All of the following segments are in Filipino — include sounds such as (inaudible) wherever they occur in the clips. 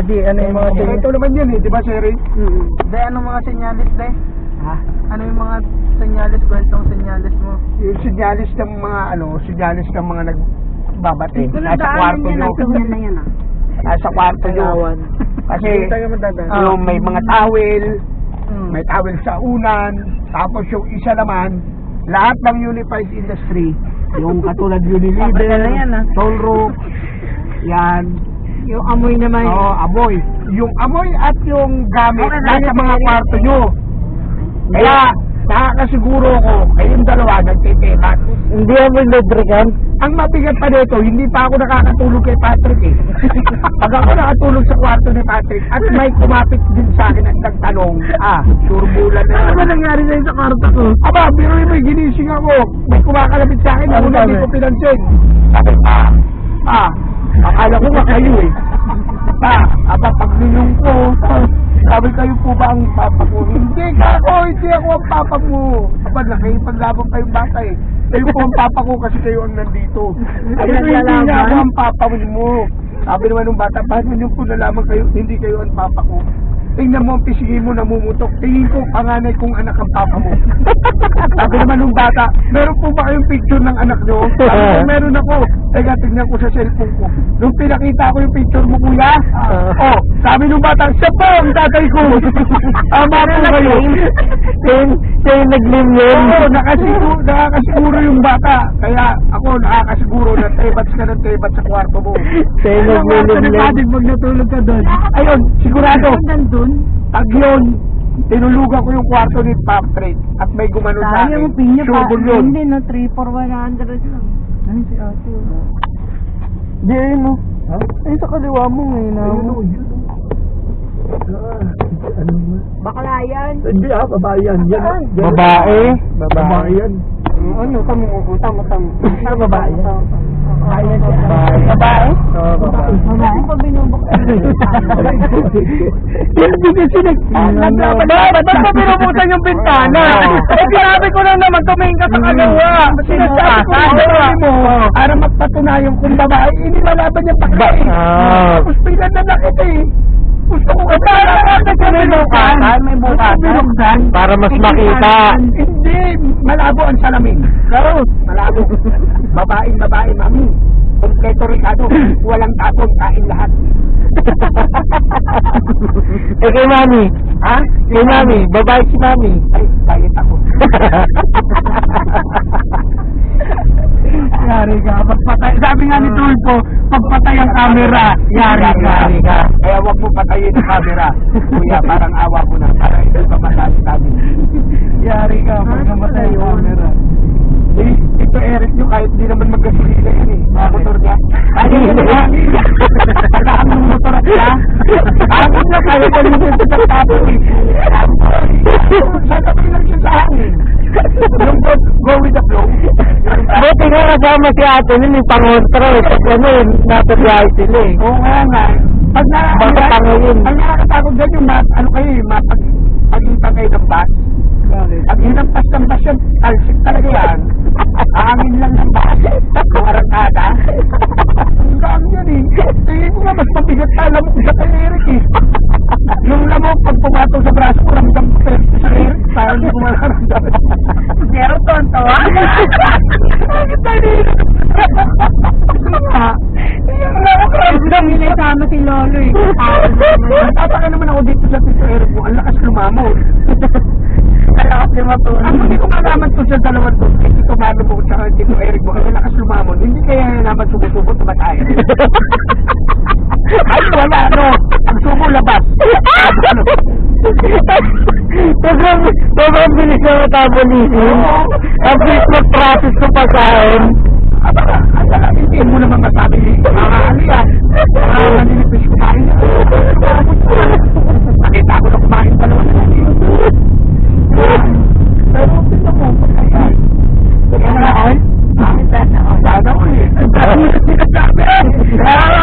Daddy, ano yung mga senyales? Ito naman yun eh, di ba, Sherry? Mm. De, anong mga senyalis, de? Ha? Ano yung mga senyalis, kwentong senyalis mo? Yung sinyalis ng mga ano, sinyalis ng mga nagbabate. Nasa kwarto nyo. na yan, ah. Nasa kwarto nyo. Kasi yung may mga towel, Mm. may towel sa unan, tapos yung isa naman, lahat ng unified industry, yung katulad (laughs) Unilever, na yan, ah. Solro, yan, Yung amoy naman. Oo, amoy. Yung amoy at yung gamit Okay, nasa mga kwarto nyo. Kaya, nakakasiguro ko, kayong dalawa nagtitebat. Hindi ako lubricant. Ang mabigat pa dito, hindi pa ako nakakatulog kay Patrick eh. (laughs) Pag ako nakatulog sa kwarto ni Patrick at may kumapit din sa akin at nagtanong, ah, surbulan na Ano ba nangyari sa'yo sa kwarto ko? Aba, biro mo, ginising ako. May kumakalapit sa akin, Ano ako na hindi ko pinansin. Sabi, ah, ah, akala ko nga kayo eh. Pa, aba, pag ninong ko, sabi kayo po ba ang papa ko? Hindi ka ako, hindi ako ang papa mo. Aba, nakipaglaban kayong bata eh. Kayo po ang papa ko kasi kayo ang nandito. Ko, hindi nga ako ang papa mo. Sabi naman ng bata, paano niyo po nalaman kayo, hindi kayo ang papa ko? Tingnan mo ang pisingin mo namumutok. Tingin ko panganay kong anak ang papa mo. Sabi naman ng bata, meron po ba kayong picture ng anak nyo? Sabi ko, (laughs) meron ako. Teka, tingnan ko sa cellphone ko. Nung pinakita ko yung picture mo, kuya, (laughs) oh, sabi ng bata, siya po ang tatay ko. (laughs) Tama po kayo. Siya yung nag-lim yun. Oo, nakasiguro, (laughs) nakakasiguro yung bata. Kaya ako nakakasiguro na tebats ka ng tebats sa kwarto mo. Yung nag-lim yun. pag natulog ka doon. Ayun, sigurado. nandun? Pag yun, tinulugan ko yung kwarto ni Patrick at may gumano sa akin. Sayang, pinya pa. Yun. Hindi, no, 3 for 100 lang. Ano si ate? oh. Di, ayun o. Ay, sa kaliwa mo ngayon na mo. Bakla yan. Hindi ah, babae yan. Yan. Babae? Babae yan. Ano, tamo, tamo, tamo. Ano babae yan? Babae siya. Babae? Babae? Oo, babae. Babae pa binubok. Hindi kasi nag... Naglaban-laban. Ba't mo pinuputan yung bintana? Eh, sinabi ko lang naman, tumingin ka sa kalawa. Sinasabi ko naman mo. Para magpatunayan kung babae, hindi malaban yung pakay. Ah. Tapos pinanala kita eh. Gusto ko kasi may bukasan, may bukasan. Para mas makita. Hindi, malabo ang salamin. Pero, malabo. Babaeng babae, mami. Kompleto Ricardo, (clears throat) walang tapon, kain lahat. (laughs) Eh, kay mami. Ha? Kay mami. Babae si mami. Ay, diet ako. (laughs) Yari ka, pagpatay. Sabi nga ni Tulpo, pagpatay ang camera, yari ka. Yari ka. Kaya wag mo patayin ang camera. Kuya, parang awa mo na. Para ito pamatay kami. Yari ka, pag namatay yung camera. Eh, ito Eric nyo, kahit di naman magkasilila yan eh. Mga motor niya. Kaya yun niya. Pagkaan ng motor at siya. Ako na, kaya rin yung sa tapo eh. Sa tabi lang siya sa hangin. Yung go, go with the flow. Buti nga kasama si ate nun yung pangontra eh. Pag ano yun, nasa biyahe sila eh. Oo nga nga. Pag na, Baka tanga yun. Ang nakakatakot dyan yung mat, ano kayo eh, mapag, pagitan kayo ng bus. Pag hinampas ng bus yan, talsik talaga yan. (laughs) Hangin lang ng bus. Ang arangkada. Ay, wala, ano, ang sumo labas. Ano? Sobrang, sobrang bilis na metabolism. Ang bilis mag-process sa pagkain. Aba, ang hindi mo naman masabi, makakali yan. Makakalilipis kumain. Nakita ko na kumain pa naman. Pero, tingnan mo, pagkain. Kaya na ako, bakit sana ako? Sana ako eh. Ang dami na.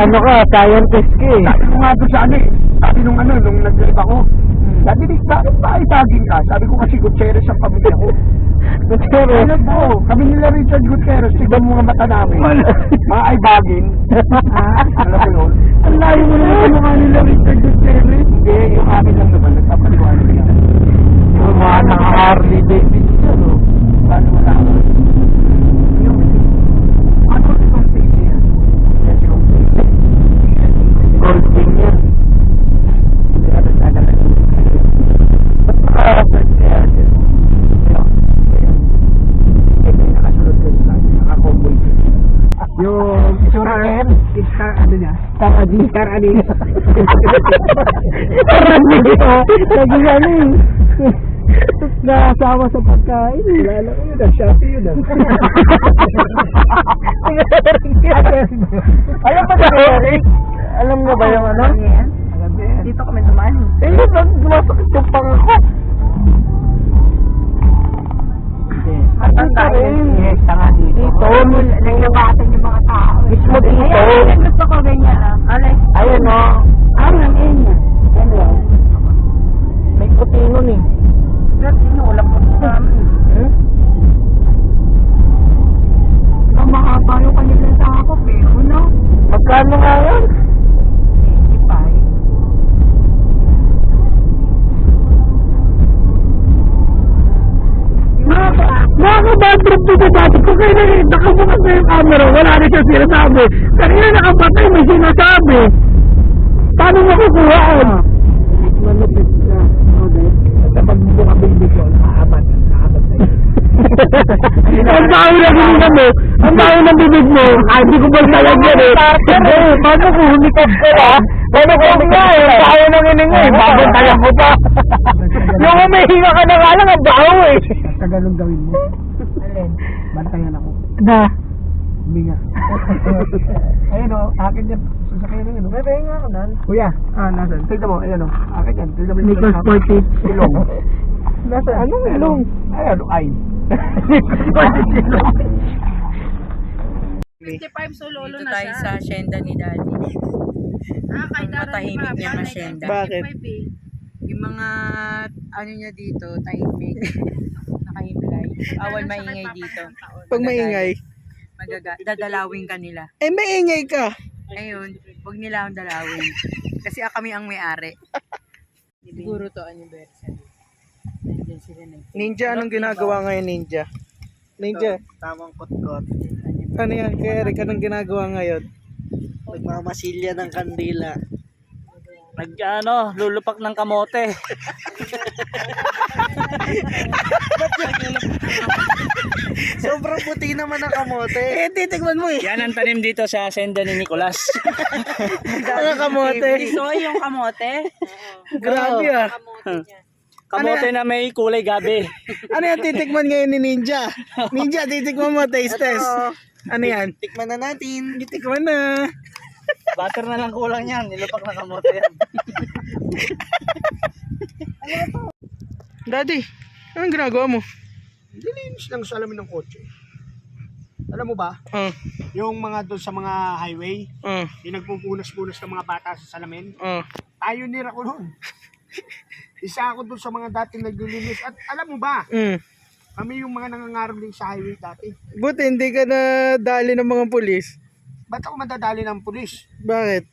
Ano ka, scientist ka eh. Sabi ko nga doon sa ano eh. Sabi nung ano, nung nag-live ako. Sabi ni, bakit ba itagin ka? Sabi ko kasi Gutierrez ang pamilya ko. (laughs) Gutierrez. Ano po? Kami nila Richard Gutierrez, tignan mo nga mata namin. Mga aybagin. Ano ba yun? Ang layo mo naman ang mukha nila Richard Gutierrez. Hindi, yung amin lang naman, nagpapaliwanag niya. Yung mga naka-Harley Davidson. oh. Paano wala ako? Yung, ano itong safety yan? Yes, yung Gold ring yan. Nakasunod naka-convoy siya. Yung Star M, Star ano niya? Star Adi. Star Adi. Star Adi. Naging ano eh. Sa pagkain. eh. Kilala ko yun, ang Shopee yun. Alam ba Sa na Eric? Alam mo ba yung ano? Dito kami naman. Eh, yun, sumasakit yung pangako. Matanda rin. Yes, tanga dito. Dito. Naglabatan yung mga tao. Mismo dito. Ayan, gusto ko ganyan ah. Alay. Ayun o. Ah, ang ina. Ano? May puti nun eh. Pero sinulam ko sa Hmm? Ang mahaba yung kanila sa ako, pero no? Magkano nga yan? Nakaka-bad trip dito dati ko kayo na rin. Nakabukas na yung camera. Wala na siya sinasabi. Kanina nakapatay may sinasabi. Paano makukuhaan? Malupit na. Okay. Kapag buka bibig ko, naabat. Naabat na yun. (laughs) Ang baho na hininga mo. Ang baho ng bibig mo. Ay, hindi ko ba talaga yan eh. Hindi, paano kung humikap ka na? Paano kung nga eh? Ang baho ng hininga eh. Bago tayo mo pa. (laughs) Yung humihinga ka na nga lang, ang baho eh. Basta ganun gawin mo. Alin? Bantayan ako. Na. Huminga. (laughs) Ayun o, akin yan. Sasakyan na yun o. May pahinga ka nan. Kuya, ah, nasan? Tignan mo, ayan o. Akin yan. Tignan mo yung Nicholas Portis. Ilong. (laughs) Nasa, anong ilong? Ayan, ay. 55 (laughs) so lolo Dito na tayo siya. sa asyenda ni Daddy. Ah, kay Ang Dara matahimik ni niyang Papa, asyenda. 55 Bakit? eh. Yung mga ano niya dito, tahimik. Nakahimlay. Bawal maingay dito. Pag maingay. Magaga dadalawin ka nila. Eh, maingay ka. Ngayon, huwag nila akong dalawin. Kasi ah, kami ang may-ari. Siguro to versa. Nandiyan sila na. Ninja, anong ginagawa ngayon, Ninja? Ninja, Tamang kot-kot. ano yan? Kaya Eric, anong ginagawa ngayon? Nagmamasilya ng kandila. Nag ano, lulupak ng kamote. (laughs) (laughs) Sobrang puti naman ang kamote. Eh, titigman mo eh. Yan ang tanim dito sa senda ni Nicolas. (laughs) Ano kamote? Isoy yung kamote. Grabe ah. Kamote na may kulay gabi. Ano yan titikman ngayon ni Ninja? (laughs) Ninja, titikman mo, taste test. Ano yan? Tikman na natin. Titikman na. Butter na lang kulang yan. Nilupak na kamote yan. Daddy, anong ginagawa mo? Dilinis lang sa alamin ng kotse. Alam mo ba, Oh, yung mga doon sa mga highway, oh, yung nagpupunas-punas ng mga bata sa salamin, oh. pioneer ako noon. Isa ako doon sa mga dating naglilinis. At alam mo ba, Mm. kami yung mga nangangarap din sa highway dati. Buti hindi ka na dali ng mga pulis. Ba't ako madadali ng pulis? Bakit?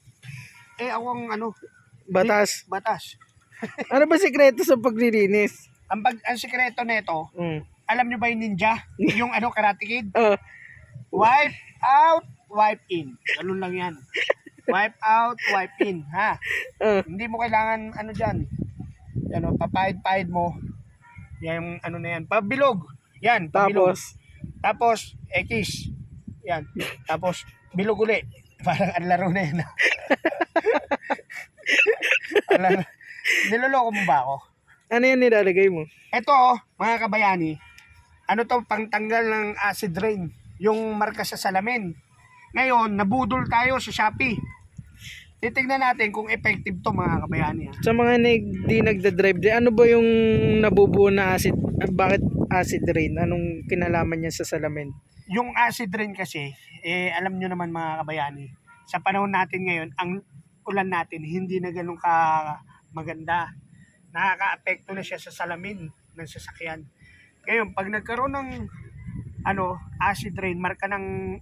Eh ako ang ano, Batas. batas. Ano ba sikreto sa paglilinis? Ang, pag, ang sikreto nito, Mm. alam nyo ba yung ninja? (laughs) Yung ano, karate kid? Oh, Wipe out, wipe in. Ganun lang yan. Wipe out, wipe in. Ha? oh. Hindi mo kailangan ano dyan. Ano, papahid-pahid mo. Yan yung ano na yan. Pabilog. Yan, pabilog. Tapos, Tapos, X. Yan. Tapos, bilog uli. (laughs) Parang ang laro na yan. Alam, (laughs) niloloko mo ba ako? Ano yan nilalagay mo? Ito, oh, mga kabayani, ano to, pangtanggal ng acid rain, yung marka sa salamin. Ngayon, nabudol tayo sa Shopee. Titignan natin kung effective to mga kabayani. Ha? Sa mga nag, di nagda-drive ano ba yung nabubuo na acid? ah, Bakit acid rain? Anong kinalaman niya sa salamin? yung acid rain kasi, eh, alam nyo naman mga kabayani, sa panahon natin ngayon, ang ulan natin hindi na ganun ka maganda. Nakaka-apekto na siya sa salamin ng sasakyan. Ngayon, pag nagkaroon ng ano, acid rain, marka ng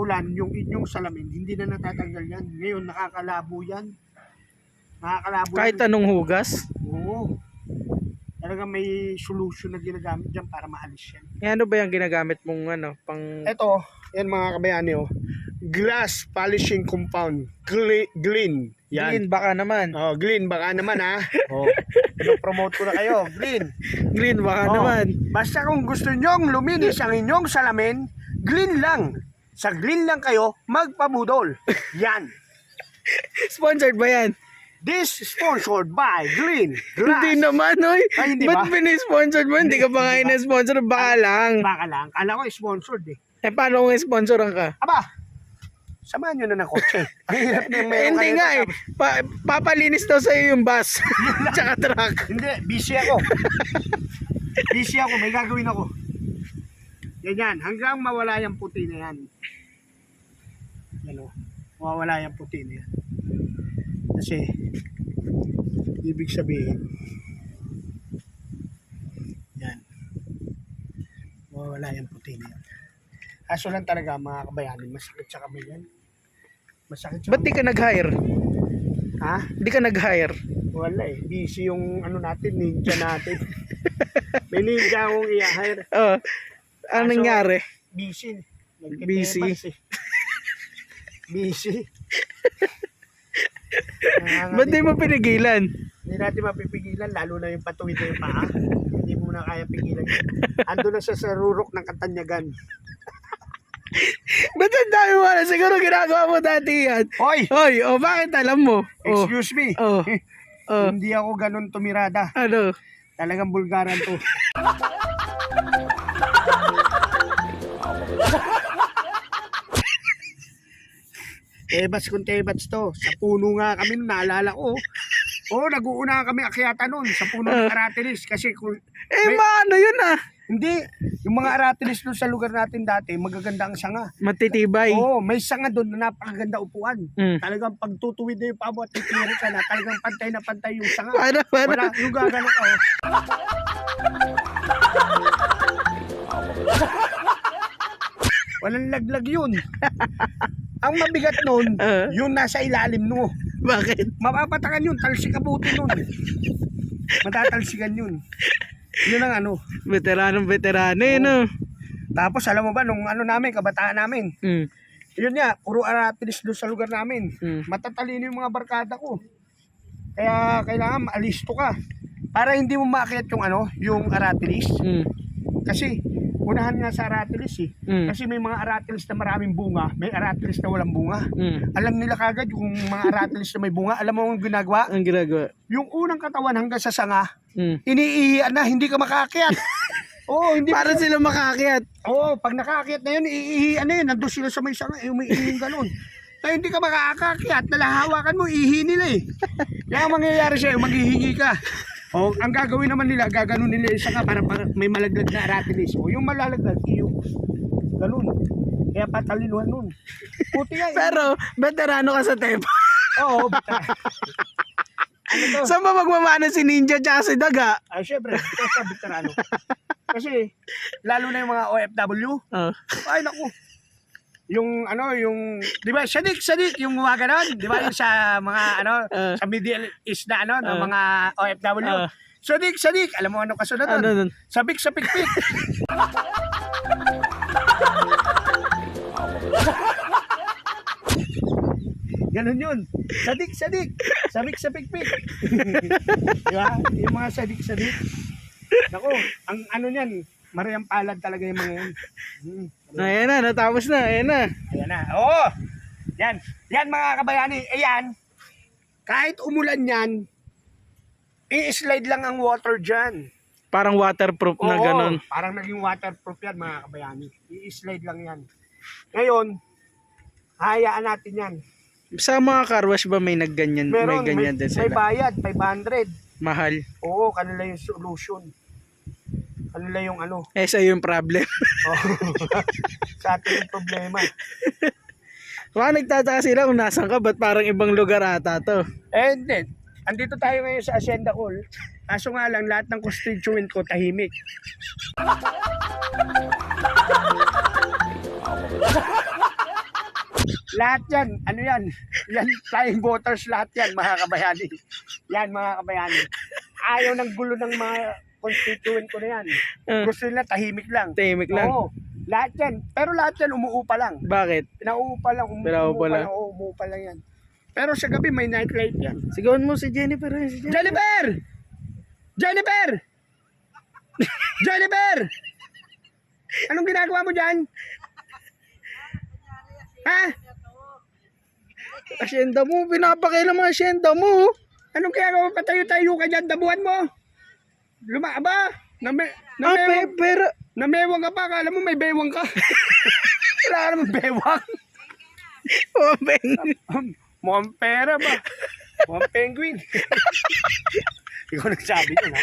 ulan, yung inyong salamin, hindi na natatanggal yan. Ngayon, nakakalabo yan. Nakakalabo Kahit yan. anong hugas. Oo. Talaga may solution na ginagamit dyan para maalis yan. Eh, ano ba yung ginagamit mong ano, pang... Ito, yan mga kabayani oh. Glass polishing compound. Gli-. Yan. Green, baka naman. Oh, Glin, baka naman ha. (laughs) Oh. promote ko na kayo. Glin. Green, baka Oh. naman. Basta kung gusto nyong luminis ang inyong salamin, Glin lang. Sa Glin lang kayo, magpabudol. Yan. (laughs) Sponsored ba yan? This is sponsored by. Glass. Hindi naman, oy. Ay, hindi Ba't ba? binisponsored mo? Hindi ka pa nga ina-sponsor. Baka lang. Baka lang. Kala ko sponsored eh. Eh, paano kung sponsoran ka? Aba, samahan nyo na ng kotse. (laughs) Ang hirap na yung Eh, hindi nga eh. Pa- papalinis daw sa'yo yung bus. (laughs) Tsaka truck. Hindi, busy ako. busy ako, may gagawin ako. Yan yan, hanggang mawala yung puti na yan. Yan o, mawawala yung puti na yan. Kasi, ibig sabihin, yan, mawawala yung puti na yan. Kaso lang talaga mga kabayani, masakit sa kamay yan. Masakit sa Ba't di ka nag-hire? Ha? Di ka nag-hire? Wala eh. Busy yung ano natin, ninja natin. (laughs) May ninja akong i-hire. Oh. Ano Kaso- nangyari? Busy. Busy. Eh. (laughs) Busy. (laughs) Ba't di mo pinigilan? Hindi natin mapipigilan, lalo na yung patuwid na yung paa. Hindi mo na kaya pigilan. Ando na siya sa rurok ng katanyagan. Ba't ang dami mo na? Siguro ginagawa mo dati yan. Hoy! Hoy, oh, bakit alam mo? Oh, Excuse me. oh, (laughs) oh, Hindi ako ganun tumirada. ano? Talagang bulgaran to. (laughs) Tebats kung tebats to. Sa puno nga kami, nun, naalala ko. Oo, oh, nag-uuna kami akyata nun sa puno ng Aratilis. Kasi kung, Eh, May- maano yun ah? Hindi, yung mga Aratilis doon sa lugar natin dati, magaganda ang sanga. Matitibay. Oo, may sanga doon na napakaganda upuan. Mm. Talagang pagtutuwid na yung paa mo at titiri ka na, talagang pantay na pantay yung sanga. Paano, paano? Wala, yung gagano ka. oh. Walang laglag yun. Ang mabigat nun, (laughs) Ah. yung nasa ilalim no. Bakit? Mapapatakan yun, talsikabuti nun. Matatalsikan yun. Yun ang ano. Veteranong veterano eh, no? Tapos alam mo ba, nung ano namin, kabataan namin, Mm. yun nga, puro aratilis doon sa lugar namin. Mm. Matatalino yung mga barkada ko. Kaya kailangan maalisto ka. Para hindi mo maakyat yung ano, yung aratilis. Mm. Kasi unahan nga sa aratilis eh. Mm. Kasi may mga aratilis na maraming bunga, may aratilis na walang bunga. Mm. Alam nila kagad yung mga aratilis na may bunga. Alam mo ang ginagawa? Ang ginagawa. Yung unang katawan hanggang sa sanga, Mm. iniihian na, hindi ka makaakyat. (laughs) Oo, hindi Para sila makaakyat. Oo, pag nakaakyat na yun, iihian na yun. Nandun sila sa may sanga, eh, umiihi ganun. (laughs) Kaya hindi ka makakakyat, nalahawakan mo, ihi nila eh. (laughs) Kaya ang mangyayari sa'yo, maghihingi ka. O, ang gagawin naman nila, gaganon nila yung sanga para, para may malaglag na aratilis. O, yung malalaglag, iyo. Ganun. Kaya patalinuhan nun. Puti nga. eh. Pero, veterano ka sa tepa. Oo, (laughs) bita. ano to? Saan ba si Ninja tsaka si Daga? Ay, syempre, ito sa veterano. Kasi, lalo na yung mga OFW, Oh. Ay, naku. Yung ano, yung, di ba, sadik, sadik, yung mga ganon, di ba, yung sa mga, ano, Ah. sa Middle East na, ano, ng Ah. mga OFW. Ah. Sadik, sadik, alam mo ano kasunod Ano nun? nun? Sabik sa pikpik. (laughs) Ganon yun. Sadik, sadik. Sabik sa pikpik. (laughs) di ba? Yung mga sadik, sadik. Naku, ang ano niyan, Mariang palad talaga yung mga yan. Hmm. Ayan na, natapos na. Ayan na. Ayan na. Oo. Yan. Yan mga kabayani. Ayan. Kahit umulan yan, i-slide lang ang water dyan. Parang waterproof na Oo, ganun. Parang naging waterproof yan mga kabayani. I-slide lang yan. Ngayon, hayaan natin yan. Sa mga car wash ba may nagganyan, Meron, may ganyan din may sila? bayad, 500. Mahal. Oo, kanila yung solution. Lang yung ano. Eh, sa'yo yung problem. Oh. (laughs) sa atin yung problema. Baka nagtataka sila kung nasan ka, ba't parang ibang lugar ata to? Eh, hindi. Andito tayo ngayon sa Hacienda Hall. Kaso nga lang, lahat ng constituent ko tahimik. lahat yan, ano yan? Yan, flying voters lahat yan, mga kabayani. Yan, mga kabayani. Ayaw ng gulo ng mga constituent ko na yan. Ah. Gusto nila tahimik lang. Tahimik lang. Oo, lahat yan. Pero lahat yan umuupa lang. Bakit? Pinauupa lang. Um, Pinauupa lang. Oo, umuupa lang yan. Pero sa gabi may nightlife yan. Sigawan mo si Jennifer. eh, Si Jennifer. Jennifer! Jennifer! (laughs) Jennifer! Anong ginagawa mo dyan? Ha? Asyenda mo, pinapakailan mga asyenda mo. Anong ginagawa mo? Patayo-tayo ka dyan, dabuhan mo. Luma ba? Name, Ah, pe, namewang, pero, namewang ka pa, akala mo may bewang ka. (laughs) Wala ka naman bewang. (laughs) oh, beng. (laughs) Mukhang pera ba? Mukhang penguin. Ikaw nagsabi yun ha?